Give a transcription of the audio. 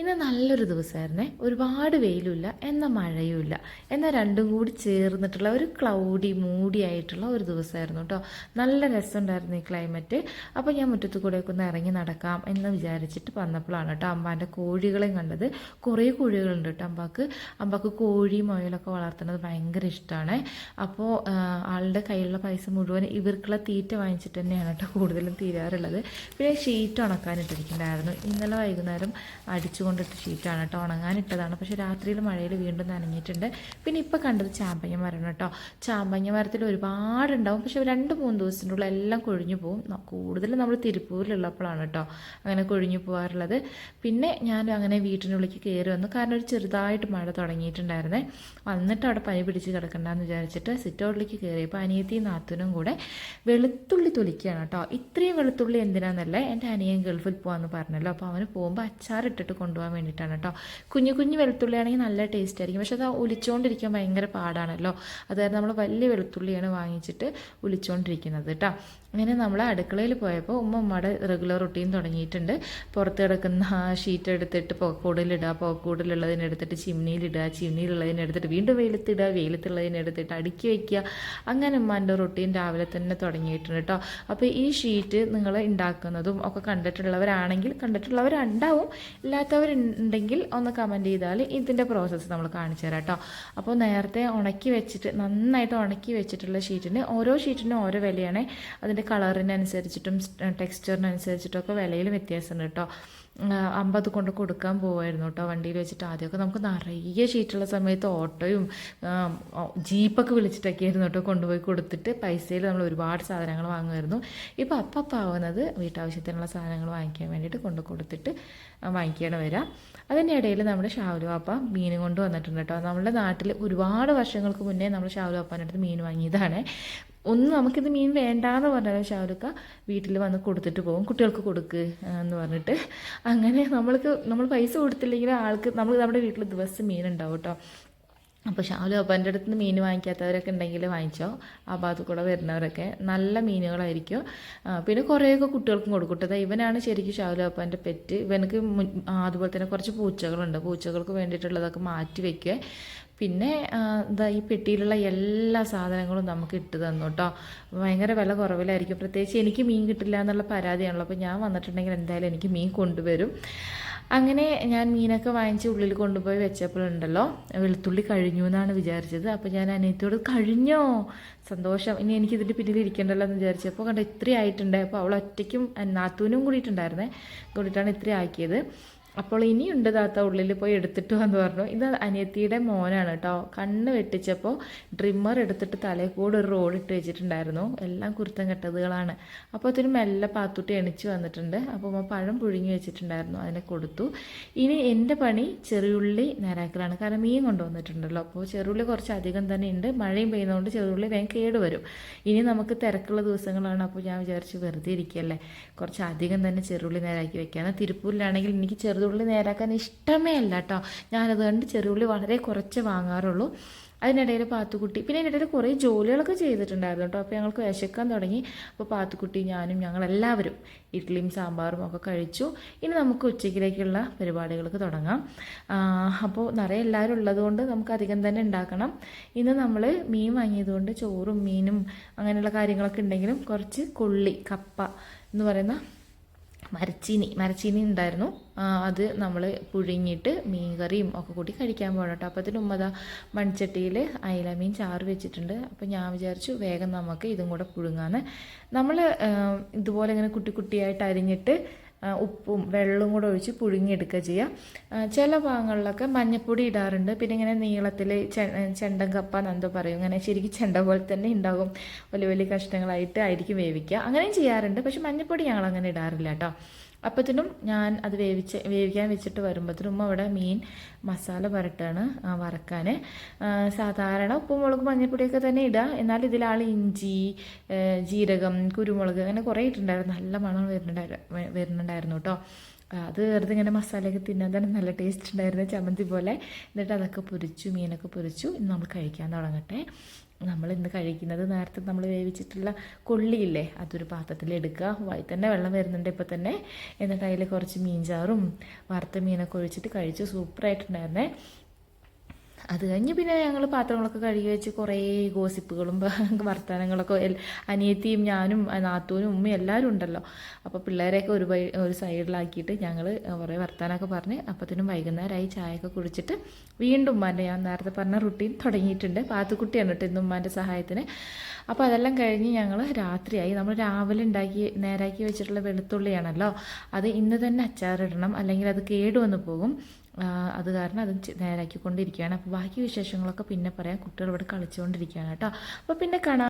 ഇന്ന് നല്ലൊരു ദിവസമായിരുന്നേ. ഒരുപാട് വെയിലുമില്ല എന്നാൽ മഴയുമില്ല. എന്നാൽ രണ്ടും കൂടി ചേർന്നിട്ടുള്ള ഒരു ക്ലൗഡി മൂടി ആയിട്ടുള്ള ഒരു ദിവസമായിരുന്നു കേട്ടോ. നല്ല രസമുണ്ടായിരുന്നു ഈ ക്ലൈമറ്റ് അപ്പോൾ ഞാൻ മുറ്റത്ത് കൂടെയൊക്കെ ഒന്ന് ഇറങ്ങി നടക്കാം എന്ന് വിചാരിച്ചിട്ട് വന്നപ്പോഴാണ് കേട്ടോ അമ്പാന്റെ കോഴികളെയും കണ്ടത്. കുറേ കോഴികളുണ്ട് കേട്ടോ അമ്പാക്ക്. അമ്പാക്ക് കോഴി മുയലൊക്കെ വളർത്തുന്നത് ഭയങ്കര ഇഷ്ടമാണ്. അപ്പോൾ ആളുടെ കയ്യിലുള്ള പൈസ മുഴുവൻ ഇവർക്കുള്ള തീറ്റ വാങ്ങിച്ചിട്ട് തന്നെയാണ് കേട്ടോ കൂടുതലും തീരാറുള്ളത്. പിന്നെ ഷീറ്റ് ഉണക്കാനിട്ടിരിക്കുന്നുണ്ടായിരുന്നു. ഇന്നലെ വൈകുന്നേരം അടിച്ചു കൊണ്ടിട്ട് ഷീറ്റാണ് കേട്ടോ ഉണങ്ങാനിട്ടതാണ്. പക്ഷേ രാത്രിയിൽ മഴയിൽ വീണ്ടും നനഞ്ഞിട്ടുണ്ട്. പിന്നെ ഇപ്പോൾ കണ്ടത് ചാമ്പങ്ങ മരം കേട്ടോ ചാമ്പങ്ങ മരത്തിൽ ഒരുപാടുണ്ടാവും. പക്ഷേ രണ്ട് മൂന്ന് ദിവസത്തിന്റെ ഉള്ളിൽ എല്ലാം കൊഴിഞ്ഞു പോകും കൂടുതലും നമ്മൾ തിരുപ്പൂരിലുള്ളപ്പോഴാണ് കേട്ടോ അങ്ങനെ കൊഴിഞ്ഞു പോകാറുള്ളത് പിന്നെ ഞാൻ അങ്ങനെ വീട്ടിനുള്ളിലേക്ക് കയറി വന്നു. കാരണം ഒരു ചെറുതായിട്ട് മഴ തുടങ്ങിയിട്ടുണ്ടായിരുന്നേ. വന്നിട്ട് അവിടെ പനി പിടിച്ച് കിടക്കണ്ടെന്ന് വിചാരിച്ചിട്ട് സിറ്റൗട്ടിലേക്ക് കയറിയപ്പോൾ അനിയത്തിയും നാത്തൂനും കൂടെ വെളുത്തുള്ളി തൊലിക്കുകയാണ് കേട്ടോ ഇത്രയും വെളുത്തുള്ളി എന്തിനാന്നല്ലേ എന്റെ അനിയൻ ഗൾഫിൽ പോകാമെന്ന് പറഞ്ഞല്ലോ. അപ്പോൾ അവന് പോകുമ്പോൾ അച്ചാറിട്ടിട്ട് കൊണ്ടുപോകാൻ വേണ്ടിയിട്ടാണ് കേട്ടോ. കുഞ്ഞു കുഞ്ഞു വെളുത്തുള്ളി ആണെങ്കിൽ നല്ല ടേസ്റ്റ് ആയിരിക്കും. പക്ഷെ അത് ഒലിച്ചുകൊണ്ടിരിക്കാൻ ഭയങ്കര പാടാണല്ലോ. അതായത് നമ്മൾ വലിയ വെളുത്തുള്ളിയാണ് വാങ്ങിച്ചിട്ട് ഒലിച്ചുകൊണ്ടിരിക്കുന്നത് കേട്ടോ. അങ്ങനെ നമ്മൾ അടുക്കളയിൽ പോയപ്പോൾ ഉമ്മ ഉമ്മയുടെ റെഗുലർ റൊട്ടീൻ തുടങ്ങിയിട്ടുണ്ട്. പുറത്ത് കിടക്കുന്ന ഷീറ്റ് എടുത്തിട്ട് പുകക്കൂടിലിടുക പുകക്കൂടിലുള്ളതിനെ എടുത്തിട്ട് ചിമ്നിയിലിടുക ചിമ്മിനിയിലുള്ളതിനെ എടുത്തിട്ട് വീണ്ടും വെയിലത്തിടുക വെയിലത്തുള്ളതിനെ എടുത്തിട്ട് അടുക്കി വയ്ക്കുക. അങ്ങനെ ഉമ്മാന്റെ റൊട്ടീൻ രാവിലെ തന്നെ തുടങ്ങിയിട്ടുണ്ട് കേട്ടോ അപ്പോൾ ഈ ഷീറ്റ് നിങ്ങൾ ഉണ്ടാക്കുന്നതും ഒക്കെ കണ്ടിട്ടുള്ളവരാണെങ്കിൽ കണ്ടിട്ടുള്ളവരുണ്ടാവും. ഇല്ലാത്തവരുണ്ടെങ്കിൽ ഒന്ന് കമന്റ് ചെയ്താൽ ഇതിന്റെ പ്രോസസ്സ് നമ്മൾ കാണിച്ചു തരാം കേട്ടോ അപ്പോൾ നേരത്തെ ഉണക്കി വെച്ചിട്ട് നന്നായിട്ട് ഉണക്കി വെച്ചിട്ടുള്ള ഷീറ്റിന് ഓരോ ഷീറ്റിനും ഓരോ വിലയാണ് അതിന്റെ കളറിനനുസരിച്ചിട്ടും ടെക്സ്ചറിനനുസരിച്ചിട്ടും ഒക്കെ വിലയിൽ വ്യത്യാസമുണ്ട് കേട്ടോ. അമ്പത് കൊണ്ട് കൊടുക്കാൻ പോവായിരുന്നു കേട്ടോ വണ്ടിയിൽ വെച്ചിട്ട് ആദ്യമൊക്കെ. നമുക്ക് നിറയെ ഷീറ്റുള്ള സമയത്ത് ഓട്ടോയും ജീപ്പൊക്കെ വിളിച്ചിട്ടൊക്കെ ആയിരുന്നു കേട്ടോ കൊണ്ടുപോയി കൊടുത്തിട്ട് പൈസയിൽ നമ്മൾ ഒരുപാട് സാധനങ്ങൾ വാങ്ങുമായിരുന്നു. ഇപ്പോൾ അപ്പപ്പാവുന്നത് വീട്ടാവശ്യത്തിനുള്ള സാധനങ്ങൾ വാങ്ങിക്കാൻ വേണ്ടിയിട്ട് കൊണ്ട് കൊടുത്തിട്ട് വാങ്ങിക്കുകയാണ് വരിക അതിന്റെ ഇടയിൽ നമ്മുടെ ഷാവുലു പാപ്പ മീൻ കൊണ്ട് വന്നിട്ടുണ്ട് കേട്ടോ. നമ്മുടെ നാട്ടിൽ ഒരുപാട് വർഷങ്ങൾക്ക് മുന്നേ നമ്മൾ ഷാവുലു പാപ്പാന്റെ അടുത്ത് മീൻ വാങ്ങിയതാണ്. ഒന്ന് നമുക്കിത് മീൻ വേണ്ടാന്ന് പറഞ്ഞാലും ഷാവുലുക്ക വീട്ടിൽ വന്ന് കൊടുത്തിട്ട് പോകും. കുട്ടികൾക്ക് കൊടുക്ക് എന്ന് പറഞ്ഞിട്ട്. അങ്ങനെ നമ്മൾക്ക് നമ്മൾ പൈസ കൊടുത്തില്ലെങ്കിൽ ആൾക്ക് നമ്മൾ നമ്മുടെ വീട്ടിൽ ദിവസം മീൻ ഉണ്ടാവും കേട്ടോ അപ്പോൾ ഷാലു അപ്പന്റെ അടുത്ത് നിന്ന് മീൻ വാങ്ങിക്കാത്തവരൊക്കെ ഉണ്ടെങ്കിൽ വാങ്ങിച്ചോ. ആ ഭാഗത്ത് കൂടെ വരുന്നവരൊക്കെ നല്ല മീനുകളായിരിക്കും. പിന്നെ കുറേയൊക്കെ കുട്ടികൾക്കും കൊടുക്കും കേട്ടോ ഇവനാണ് ശരിക്കും ഷാലു അപ്പന്റെ പെറ്റ്. ഇവനക്ക് അതുപോലെ തന്നെ കുറച്ച് പൂച്ചകളുണ്ട്. പൂച്ചകൾക്ക് വേണ്ടിയിട്ടുള്ളതൊക്കെ മാറ്റി വയ്ക്കുക പിന്നെ എന്താ ഈ പെട്ടിയിലുള്ള എല്ലാ സാധനങ്ങളും നമുക്ക് ഇട്ട് തന്നു കേട്ടോ ഭയങ്കര വില കുറവിലായിരിക്കും. പ്രത്യേകിച്ച് എനിക്ക് മീൻ കിട്ടില്ല എന്നുള്ള പരാതിയാണല്ലോ. അപ്പോൾ ഞാൻ വന്നിട്ടുണ്ടെങ്കിൽ എന്തായാലും എനിക്ക് മീൻ കൊണ്ടുവരും. അങ്ങനെ ഞാൻ മീനൊക്കെ വാങ്ങിച്ച് ഉള്ളിൽ കൊണ്ടുപോയി വെച്ചപ്പോഴുണ്ടല്ലോ വെളുത്തുള്ളി കഴിഞ്ഞു എന്നാണ് വിചാരിച്ചത്. അപ്പോൾ ഞാൻ അനിയത്തിയോട് കഴിഞ്ഞോ? സന്തോഷം. ഇനി എനിക്ക് ഇതിന്റെ പിന്നിൽ ഇരിക്കണ്ടല്ലോ എന്ന് വിചാരിച്ചപ്പോൾ കണ്ട ഇത്രയും ആയിട്ടുണ്ട് അപ്പോൾ അവൾ ഒറ്റയ്ക്കും നാത്തൂനും കൂടിയിട്ടുണ്ടായിരുന്നേ. കൂടിയിട്ടാണ് ഇത്രയും ആക്കിയത്. അപ്പോൾ ഇനിയുണ്ട് താത്ത ഉള്ളിൽ പോയി എടുത്തിട്ട് എന്ന് പറഞ്ഞു. ഇത് അനിയത്തിയുടെ മോനാണ് കേട്ടോ. കണ്ണ് വെട്ടിച്ചപ്പോൾ ഡ്രിമ്മർ എടുത്തിട്ട് തലയിൽ കൂടെ ഒരു റോഡ് ഇട്ട് വെച്ചിട്ടുണ്ടായിരുന്നു. എല്ലാം കുരുത്തം കെട്ടതുകളാണ്. അപ്പോൾ അതിന് മെല്ലെ പാത്തുട്ടി എണിച്ച് വന്നിട്ടുണ്ട്. അപ്പോൾ ഉമ്മ പഴം പുഴുങ്ങി വെച്ചിട്ടുണ്ടായിരുന്നു. അതിനെ കൊടുത്തു. ഇനി എന്റെ പണി ചെറിയുള്ളി നേരാക്കലാണ്. കാരണം മീൻ കൊണ്ടുവന്നിട്ടുണ്ടല്ലോ. അപ്പോൾ ചെറുള്ളി കുറച്ച് അധികം തന്നെ ഉണ്ട്. മഴയും പെയ്യുന്നതുകൊണ്ട് ചെറുള്ളി വേഗം കേടുവരും ഇനി നമുക്ക് തിരക്കുള്ള ദിവസങ്ങളാണ്. അപ്പോൾ ഞാൻ വിചാരിച്ചു വെറുതെ ഇരിക്കല്ലേ. കുറച്ച് അധികം തന്നെ ചെറുള്ളി നേരാക്കി വെക്കാണ് തിരുപ്പൂരിലാണെങ്കിൽ എനിക്ക് ചെറുതുള്ളി നേരാക്കാൻ ഇഷ്ടമേ അല്ല കേട്ടോ ഞാനത് കണ്ട് ചെറുതുള്ളി വളരെ കുറച്ച് വാങ്ങാറുള്ളൂ. അതിനിടയിൽ പാത്തുക്കുട്ടി പിന്നെ അതിനിടയിൽ കുറേ ജോലികളൊക്കെ ചെയ്തിട്ടുണ്ടായിരുന്നു കേട്ടോ അപ്പോൾ ഞങ്ങൾക്ക് വിശക്കാൻ തുടങ്ങി. അപ്പോൾ പാത്തുക്കുട്ടി ഞാനും ഞങ്ങളെല്ലാവരും ഇഡ്ഡലിയും സാമ്പാറും ഒക്കെ കഴിച്ചു. ഇനി നമുക്ക് ഉച്ചയ്ക്കിലേക്കുള്ള പരിപാടികൾക്ക് തുടങ്ങാം. അപ്പോൾ നിറയെ എല്ലാവരും ഉള്ളതുകൊണ്ട് നമുക്ക് അധികം തന്നെ ഉണ്ടാക്കണം. ഇന്ന് നമ്മൾ മീൻ വാങ്ങിയതുകൊണ്ട് ചോറും മീനും അങ്ങനെയുള്ള കാര്യങ്ങളൊക്കെ ഉണ്ടെങ്കിലും കുറച്ച് കൊള്ളി കപ്പ എന്ന് പറയുന്ന മരച്ചീനി മരച്ചീനി ഉണ്ടായിരുന്നു. അത് നമ്മൾ പുഴുങ്ങിയിട്ട് മീൻ കറിയും ഒക്കെ കൂടി കഴിക്കാൻ പോകണം കേട്ടോ. അപ്പോൾ അതിന് ഉമ്മത മൺചട്ടിയിൽ അയില മീൻ ചാറ് വെച്ചിട്ടുണ്ട്. അപ്പോൾ ഞാൻ വിചാരിച്ചു വേഗം നമുക്ക് ഇതും കൂടെ പുഴുങ്ങാന്ന്. നമ്മൾ ഇതുപോലെ ഇങ്ങനെ കുട്ടി കുട്ടിയായിട്ട് അരിഞ്ഞിട്ട് ഉപ്പും വെള്ളവും കൂടെ ഒഴിച്ച് പുഴുങ്ങിയെടുക്കുക ചെയ്യുക ചില ഭാഗങ്ങളിലൊക്കെ മഞ്ഞപ്പൊടി ഇടാറുണ്ട്. പിന്നെ ഇങ്ങനെ നീളത്തിൽ ചെണ്ടൻ കപ്പ എന്നെന്തോ പറയും. ഇങ്ങനെ ശരിക്കും ചെണ്ട പോലെ തന്നെ ഉണ്ടാകും. വലിയ വലിയ കഷ്ണങ്ങളായിട്ട് ആയിരിക്കും വേവിക്കുക. അങ്ങനെയും ചെയ്യാറുണ്ട്. പക്ഷെ മഞ്ഞപ്പൊടി ഞങ്ങൾ അങ്ങനെ ഇടാറില്ല കേട്ടോ. അപ്പത്തിനും ഞാൻ അത് വേവിച്ച് വേവിക്കാൻ വെച്ചിട്ട് വരുമ്പോഴത്തേനും ഉമ്മ അവിടെ മീൻ മസാല പുരട്ടാണ് വറക്കാൻ സാധാരണ ഉപ്പും മുളകും മഞ്ഞൾപ്പൊടിയൊക്കെ തന്നെ ഇടുക എന്നാൽ ഇതിലാൾ ഇഞ്ചി ജീരകം കുരുമുളക് അങ്ങനെ കുറേ ഇട്ടുണ്ടായിരുന്നു നല്ല മണം വരുന്നുണ്ടായിരുന്നു വരുന്നുണ്ടായിരുന്നു കേട്ടോ. അത് വെറുതെ ഇങ്ങനെ മസാലയൊക്കെ തിന്നാൻ തന്നെ നല്ല ടേസ്റ്റ് ഉണ്ടായിരുന്നു ചമ്മന്തി പോലെ. എന്നിട്ട് അതൊക്കെ പൊരിച്ചു മീനൊക്കെ പൊരിച്ചു. ഇന്ന് നമ്മൾ കഴിക്കാൻ തുടങ്ങട്ടെ. നമ്മൾ ഇന്ന് കഴിക്കുന്നത് നേരത്തെ നമ്മൾ വേവിച്ചിട്ടുള്ള കൊള്ളിയില്ലേ? അതൊരു പാത്രത്തിൽ എടുക്കുക. വായി തന്നെ വെള്ളം വരുന്നുണ്ട് ഇപ്പോൾ തന്നെ. എന്നിട്ട് അതിൽ കുറച്ച് മീൻചാറും വറുത്ത മീനൊക്കെ ഒഴിച്ചിട്ട് കഴിച്ചു സൂപ്പറായിട്ടുണ്ടായിരുന്നേ. അത് കഴിഞ്ഞ് പിന്നെ ഞങ്ങൾ പാത്രങ്ങളൊക്കെ കഴുകി വെച്ച് കുറേ ഗോസിപ്പുകളും വർത്തമാനങ്ങളൊക്കെ അനിയത്തിയും ഞാനും നാത്തൂനും ഉമ്മയും എല്ലാവരും ഉണ്ടല്ലോ. അപ്പോൾ പിള്ളേരെയൊക്കെ ഒരു ഒരു സൈഡിലാക്കിയിട്ട് ഞങ്ങൾ കുറേ വർത്തമാനമൊക്കെ പറഞ്ഞ് അപ്പത്തിനും വൈകുന്നേരമായി ചായയൊക്കെ കുടിച്ചിട്ട് വീണ്ടും ഉമ്മാന്റെ ഞാൻ നേരത്തെ പറഞ്ഞ റുട്ടീൻ തുടങ്ങിയിട്ടുണ്ട്. പാത്തുക്കുട്ടിയാണ് കേട്ടോ ഇന്ന് ഉമ്മാന്റെ സഹായത്തിന്. അപ്പോൾ അതെല്ലാം കഴിഞ്ഞ് ഞങ്ങൾ രാത്രിയായി. നമ്മൾ രാവിലെ ഉണ്ടാക്കി നേരാക്കി വെച്ചിട്ടുള്ള വെളുത്തുള്ളിയാണല്ലോ. അത് ഇന്ന് തന്നെ അച്ചാറിടണം. അല്ലെങ്കിൽ അത് കേടുവന്ന് പോകും. അത് കാരണം അത് നേരാക്കിക്കൊണ്ടിരിക്കുകയാണ്. അപ്പോൾ ബാക്കി വിശേഷങ്ങളൊക്കെ പിന്നെ പറയാം. കുട്ടികൾ ഇവിടെ കളിച്ചുകൊണ്ടിരിക്കുകയാണ് കേട്ടോ. അപ്പോൾ പിന്നെ കാണാം.